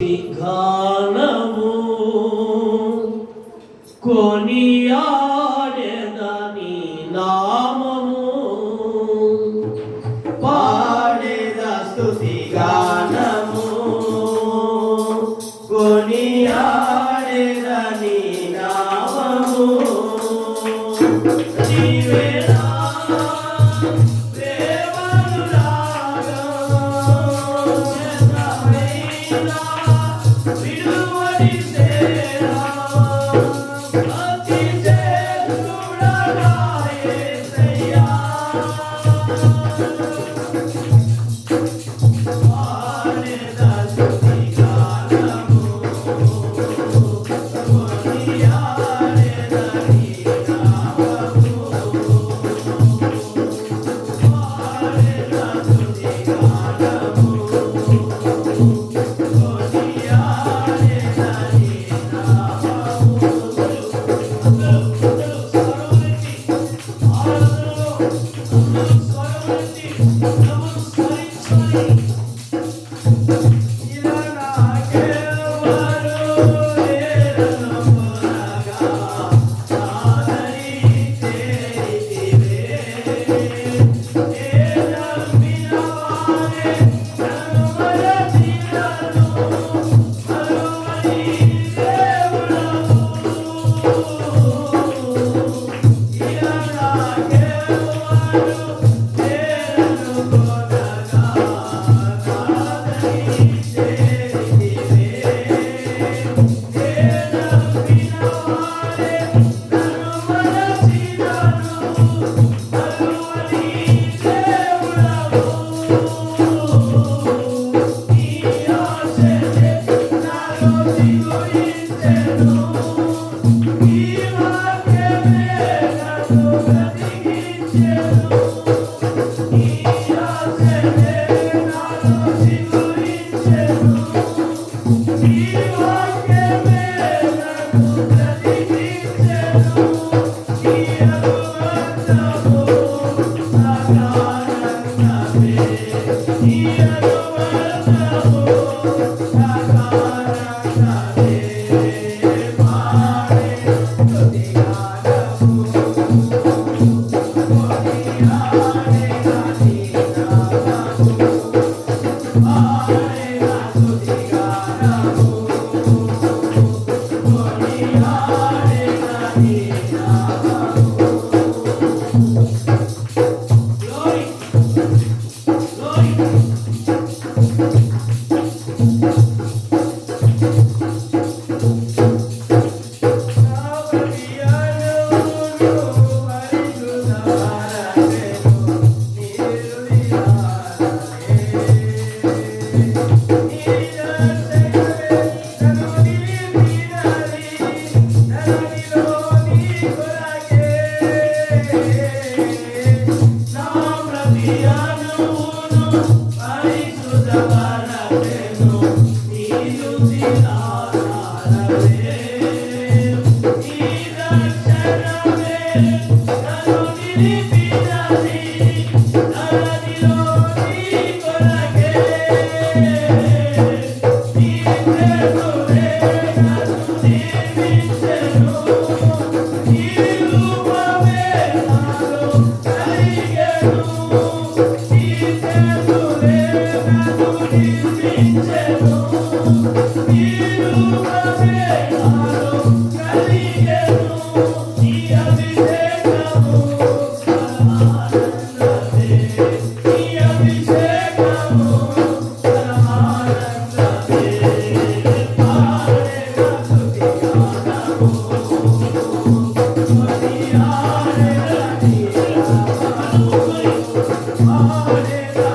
గానము కొనియాడేదని నామము. పాడేద స్తుతి గానము కొనియాడేదని నామము. Amen.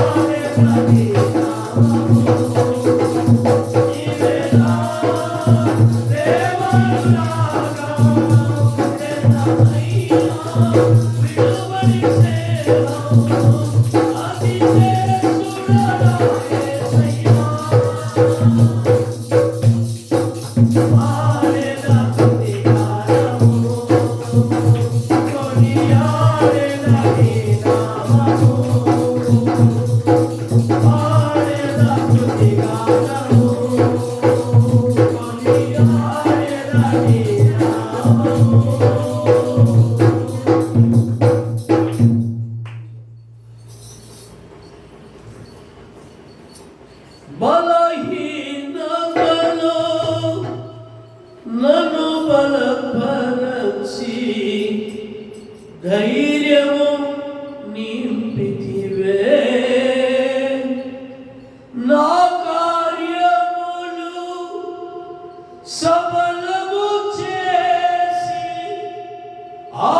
Glória a Deus. ధైర్యము నింపితివే నా కార్యములు సఫలము చేసి ఆ